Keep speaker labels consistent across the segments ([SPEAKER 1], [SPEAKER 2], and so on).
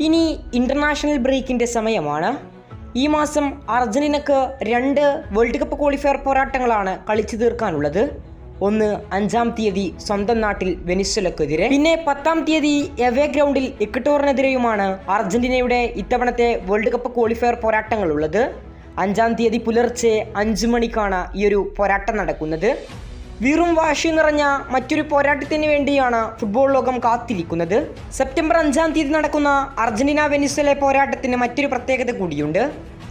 [SPEAKER 1] ഇനി ഇന്റർനാഷണൽ ബ്രേക്കിന്റെ സമയമാണ്. ഈ മാസം അർജന്റീനക്ക് രണ്ട് വേൾഡ് കപ്പ് ക്വാളിഫയർ പോരാട്ടങ്ങളാണ് കളിച്ചു തീർക്കാനുള്ളത്. ഒന്ന് അഞ്ചാം തീയതി സ്വന്തം നാട്ടിൽ വെനിസ്വലക്കെതിരെ. പിന്നെ പത്താം തീയതി എവേ ഗ്രൗണ്ടിൽ ഇക്വട്ടോറിനെതിരെയുമാണ് അർജന്റീനയുടെ ഇത്തവണത്തെ വേൾഡ് കപ്പ് ക്വാളിഫയർ പോരാട്ടങ്ങളുള്ളത്. അഞ്ചാം തീയതി പുലർച്ചെ അഞ്ചു മണിക്കാണ് ഈ ഒരു പോരാട്ടം നടക്കുന്നത്. വീറും വാശി നിറഞ്ഞ മറ്റൊരു പോരാട്ടത്തിന് വേണ്ടിയാണ് ഫുട്ബോൾ ലോകം കാത്തിരിക്കുന്നത്. സെപ്റ്റംബർ അഞ്ചാം തീയതി നടക്കുന്ന അർജന്റീന വെനിസ്വലെ പോരാട്ടത്തിന് മറ്റൊരു പ്രത്യേകത കൂടിയുണ്ട്.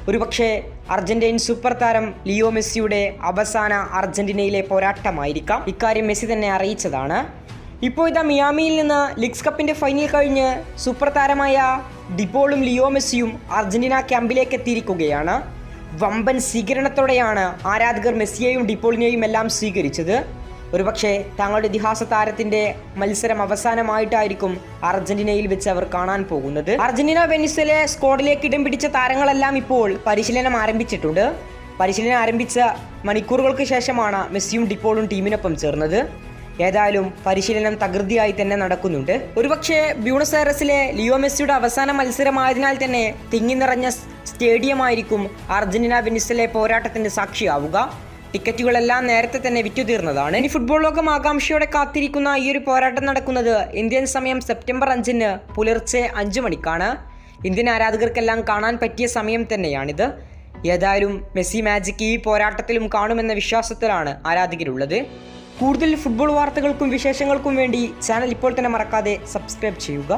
[SPEAKER 1] ഒരുപക്ഷെ അർജന്റീൻ സൂപ്പർ താരം ലിയോ മെസ്സിയുടെ അവസാന അർജന്റീനയിലെ പോരാട്ടമായിരിക്കാം. ഇക്കാര്യം മെസ്സി തന്നെ അറിയിച്ചതാണ്. ഇപ്പോൾ ഇതാ മിയാമിയിൽ നിന്ന് ലീഗ്സ് കപ്പിന്റെ ഫൈനൽ കഴിഞ്ഞ് സൂപ്പർ താരമായ ഡിപ്പോളും ലിയോ മെസ്സിയും അർജന്റീന ക്യാമ്പിലേക്ക് എത്തിയിരിക്കുകയാണ്. വമ്പൻ സ്വീകരണത്തോടെയാണ് ആരാധകർ മെസ്സിയെയും ഡിപ്പോളിനെയും എല്ലാം സ്വീകരിച്ചത്. ഒരുപക്ഷെ തങ്ങളുടെ ഇതിഹാസ താരത്തിന്റെ മത്സരം അവസാനമായിട്ടായിരിക്കും അർജന്റീനയിൽ വെച്ച് അവർ കാണാൻ പോകുന്നത്. അർജന്റീന വെനിസിലെ സ്ക്വാഡിലേക്ക് ഇടം പിടിച്ച താരങ്ങളെല്ലാം ഇപ്പോൾ പരിശീലനം ആരംഭിച്ചിട്ടുണ്ട്. പരിശീലനം ആരംഭിച്ച മണിക്കൂറുകൾക്ക് ശേഷമാണ് മെസ്സിയും ഡിപ്പോളും ടീമിനൊപ്പം ചേർന്നത്. ഏതായാലും പരിശീലനം തകൃതിയായി തന്നെ നടക്കുന്നുണ്ട്. ഒരുപക്ഷെ ബ്യൂണസ് എയറസിലെ ലിയോ മെസ്സിയുടെ അവസാന മത്സരമായതിനാൽ തന്നെ തിങ്ങി നിറഞ്ഞ സ്റ്റേഡിയം ആയിരിക്കും അർജന്റീന വെനിസിലെ പോരാട്ടത്തിന്റെ സാക്ഷിയാവുക. ടിക്കറ്റുകളെല്ലാം നേരത്തെ തന്നെ വിറ്റുതീർന്നതാണ്. ഇനി ഫുട്ബോൾ ലോകം ആകാംക്ഷയോടെ കാത്തിരിക്കുന്ന ഈ ഒരു പോരാട്ടം നടക്കുന്നത് ഇന്ത്യൻ സമയം സെപ്റ്റംബർ അഞ്ചിന് പുലർച്ചെ അഞ്ചു മണിക്കാണ്. ഇന്ത്യൻ ആരാധകർക്കെല്ലാം കാണാൻ പറ്റിയ സമയം തന്നെയാണിത്. ഏതായാലും മെസ്സി മാജിക് ഈ പോരാട്ടത്തിലും കാണുമെന്ന വിശ്വാസത്തിലാണ് ആരാധകരുള്ളത്. കൂടുതൽ ഫുട്ബോൾ വാർത്തകൾക്കും വിശേഷങ്ങൾക്കും വേണ്ടി ചാനൽ ഇപ്പോൾ തന്നെ മറക്കാതെ സബ്സ്ക്രൈബ് ചെയ്യുക.